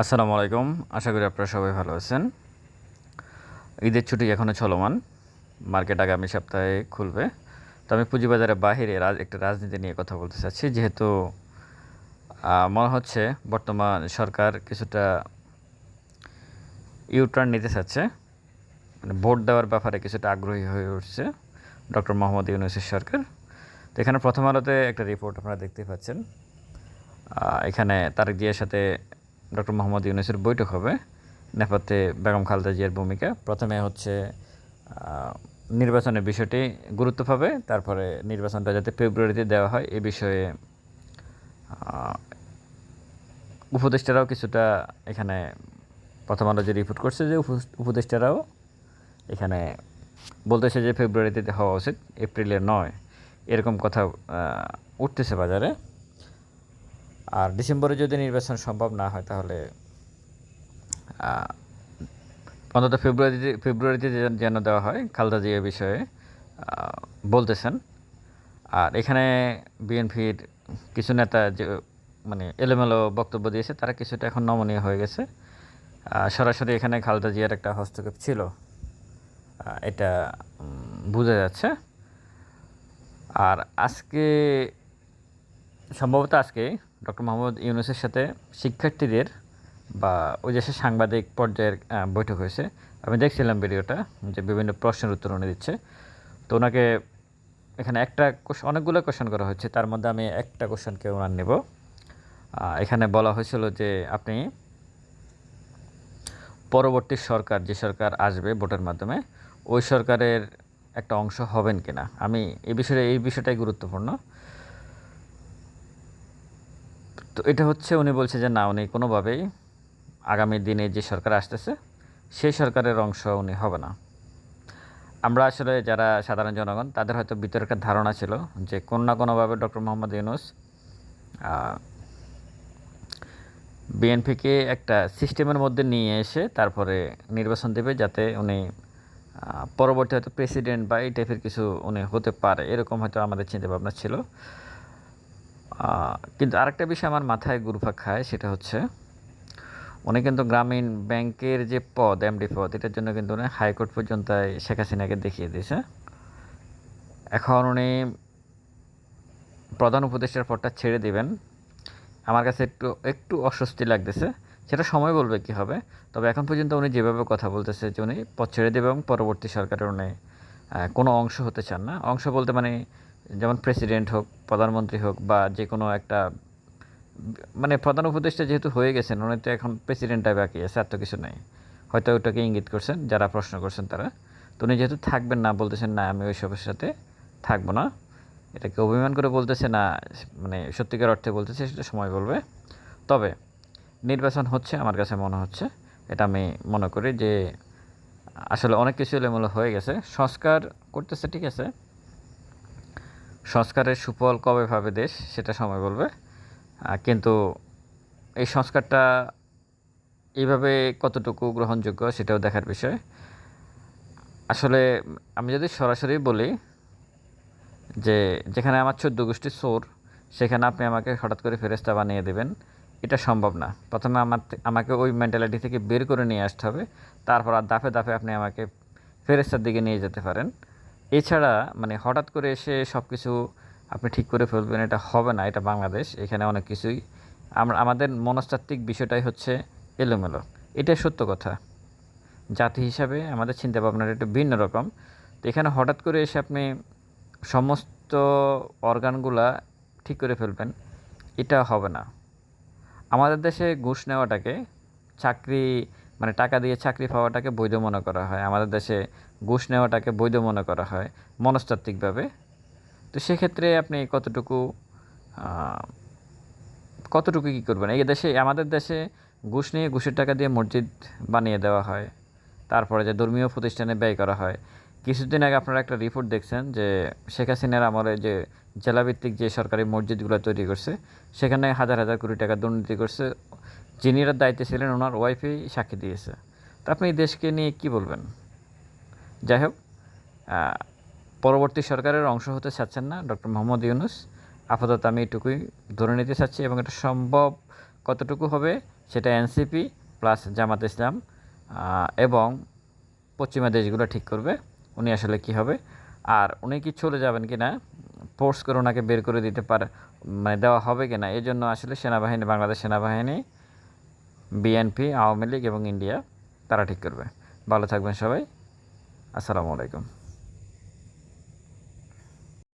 আসসালামু আলাইকুম। আশা করি আপনারা সবাই ভালো আছেন। ঈদের ছুটি এখনও চলমান। মার্কেট আগামী সপ্তাহে খুলবে। তো আমি পুঁজিবাজারের বাহিরে একটা রাজনীতি নিয়ে কথা বলতে চাচ্ছি। যেহেতু মনে হচ্ছে বর্তমান সরকার কিছুটা ইউটার্ন নিতে চাচ্ছে। মানে ভোট দেওয়ার ব্যাপারে কিছুটা আগ্রহী হয়ে উঠছে ডক্টর মোহাম্মদ ইউনুসের সরকার। তো এখানে প্রথম আলোতে একটা রিপোর্ট আপনারা দেখতে পাচ্ছেন। এখানে তারেক জিয়ার সাথে ডক্টর মোহাম্মদ ইউনুসের বৈঠক হবে নেপথ্যে বেগম খালেদা জিয়ার ভূমিকা। প্রথমে হচ্ছে নির্বাচনের বিষয়টি গুরুত্ব পাবে, তারপরে নির্বাচনটা যাতে ফেব্রুয়ারিতে দেওয়া হয় এ বিষয়ে উপদেষ্টারাও কিছুটা এখানে প্রথম আলো যে রিপোর্ট করছে যে উপ- উপদেষ্টারাও এখানে বলতেছে যে ফেব্রুয়ারিতে হওয়া উচিত, এপ্রিলে নয়, এরকম কথা উঠতেছে বাজারে। আর ডিসেম্বরে যদি নির্বাচন সম্ভব না হয় তাহলে অন্তত ফেব্রুয়ারিতে ফেব্রুয়ারিতে যেন- দেওয়া হয়, খালদা জিয়া বিষয়ে বলতেছেন। আর এখানে বিএনপির কিছু নেতা যে মানে এলোমেলো বক্তব্য দিয়েছে, তারা কিছুটা এখন নমনীয় হয়ে গেছে। সরাসরি এখানে খালদা জিয়ার একটা হস্তক্ষেপ ছিল। এটা বোঝা যাচ্ছে। আর আজকে, সম্ভবত আজকে ডক্টর মোহাম্মদ ইউনুসের সাথে শিক্ষার্থীদের বা ওই দেশে সাংবাদিক পর্যায়ের বৈঠক হয়েছে। আমি দেখছিলাম ভিডিওটা যে বিভিন্ন প্রশ্নের উত্তর উনি দিচ্ছে। তো ওনাকে এখানে একটা অনেকগুলো কোশ্চেন করা হচ্ছে তার মধ্যে আমি একটা কোশ্চেনকে ওনার নেব। এখানে বলা হয়েছিল যে আপনি পরবর্তী সরকার, যে সরকার আসবে ভোটের মাধ্যমে, ওই সরকারের একটা অংশ হবেন কিনা? আমি এই বিষয়ে, এই বিষয়টাই গুরুত্বপূর্ণ। তো এটা হচ্ছে উনি বলছে যে না, উনি কোনোভাবেই আগামী দিনে যে সরকার আসতেছে, সেই সরকারের অংশ উনি হবে না। আমরা আসলে যারা সাধারণ জনগণ, তাদের হয়তো ভিতরে একটা ধারণা ছিল যে কোনো না কোনোভাবে ডক্টর মোহাম্মদ ইউনুস বিএনপিকে একটা সিস্টেমের মধ্যে নিয়ে এসে তারপরে নির্বাচন দেবে যাতে উনি পরবর্তী হয়তো প্রেসিডেন্ট বা এই টাইপের কিছু উনি হতে পারে, এরকম হয়তো আমাদের চিন্তা ভাবনা ছিল। কিন্তু আরেকটা বিষয় আমার মাথায় ঘুরপাক খায়, সেটা হচ্ছে উনি কিন্তু গ্রামীণ ব্যাংকের যে পদ এমডি পদ, এটার জন্য কিন্তু উনি হাইকোর্ট পর্যন্ত শেখ হাসিনাকে দেখিয়ে দিয়েছে। এখন উনি প্রধান উপদেষ্টার পদটা ছেড়ে দিবেন। আমার কাছে একটু একটু অস্বস্তি লাগতেছে। সেটা সময় বলবে কি হবে, তবে এখন পর্যন্ত উনি যেভাবে কথা বলতেছে যে উনি পদ ছেড়ে দেবে এবং পরবর্তী সরকারের উনি কোনো অংশ হতে চান না। অংশ বলতে মানে যেমন প্রেসিডেন্ট হোক, প্রধানমন্ত্রী হোক বা যে কোনো একটা মানে প্রধান উপদেষ্টা যেহেতু হয়ে গেছেন, উনি তো এখন প্রেসিডেন্টটাই বাকি আছে, আর তো কিছু নেই। হয়তো ওটাকে ইঙ্গিত করছেন, যারা প্রশ্ন করছেন তারা। তো উনি যেহেতু থাকবেন না, বলতেছেন, না, আমি ওই সবের সাথে থাকব না। এটাকে অভিমান করে বলতেছে, না মানে সত্যিকার অর্থে বলতেছে, সেটা সময় বলবে। তবে নির্বাচন হচ্ছে, আমার কাছে মনে হচ্ছে, এটা আমি মনে করি যে আসলে অনেক কিছু এলোমেলো হয়ে গেছে। সংস্কার করতেছে, ঠিক আছে সংস্কারের সুফল কবে পাবে দেশ, সেটা সময় বলবে। কিন্তু এই সংস্কারটা এইভাবে কতটুকু গ্রহণযোগ্য সেটাও দেখার বিষয়। আসলে আমি যদি সরাসরি বলি যে যেখানে আমার চোদ্দ গোষ্ঠী সোর সেখানে আপনি আমাকে হঠাৎ করে ফেরেস্তা বানিয়ে দেবেন, এটা সম্ভব না। প্রথমে আমার আমাকে ওই মেন্টালিটি থেকে বের করে নিয়ে আসতে হবে, তারপর আর দাফে দাফে আপনি আমাকে ফেরেস্তার দিকে নিয়ে যেতে পারেন। এছাড়া মানে হঠাৎ করে এসে সব কিছু আপনি ঠিক করে ফেলবেন, এটা হবে না, এটা বাংলাদেশ, এখানে অনেক কিছুই। আমরা আমাদের মনস্তাত্ত্বিক বিষয়টাই হচ্ছে এলোমেলো। এটাই সত্য কথা। জাতি হিসাবে আমাদের চিন্তা ভাবনাটা একটু ভিন্ন রকম। তো এখানে হঠাৎ করে এসে আপনি সমস্ত অর্গানগুলা ঠিক করে ফেলবেন, এটা হবে না। আমাদের দেশে ঘুষ নেওয়াটাকে চাকরি মানে টাকা দিয়ে চাকরি পাওয়াটাকে বৈধ মনে করা হয়। আমাদের দেশে ঘুষ নেওয়াটাকে বৈধ মনে করা হয় মনস্তাত্ত্বিকভাবে। তো সেক্ষেত্রে আপনি কতটুকু কতটুকু কী করবেন? এই দেশে, আমাদের দেশে ঘুষ নিয়ে ঘুষের টাকা দিয়ে মসজিদ বানিয়ে দেওয়া হয়। তারপরে যে ধর্মীয় প্রতিষ্ঠানে ব্যয় করা হয়। কিছুদিন আগে আপনারা একটা রিপোর্ট দেখছেন যে শেখ হাসিনার আমলে যে জেলাভিত্তিক যে সরকারি মসজিদগুলো তৈরি করছে, সেখানে হাজার হাজার কোটি টাকা দুর্নীতি করছে। যিনি এর দায়িত্বে ছিলেন, ওনার ওয়াইফই সাক্ষী দিয়েছে। তা আপনি দেশকে নিয়ে কি বলবেন? যাই হোক পরবর্তী সরকারের অংশ হতে চাচ্ছেন না ডক্টর মোহাম্মদ ইউনুস। আপাতত আমি এটুকুই ধরে নিতে চাচ্ছি এবং এটা সম্ভব কতটুকু হবে সেটা এনসিপি প্লাস জামাত ইসলাম এবং পশ্চিমা দেশগুলো ঠিক করবে উনি আসলে কি হবে। আর উনি কি চলে যাবেন কি না ফোর্স করে ওনাকে বের করে দিতে পারে মানে দেওয়া হবে কি না এই জন্য আসলে সেনাবাহিনী, বাংলাদেশ সেনাবাহিনী বিএনপি আওয়ামী লীগ এবং ইন্ডিয়া তারা ঠিক করবে। ভালো থাকবেন সবাই। আসসালামু আলাইকুম।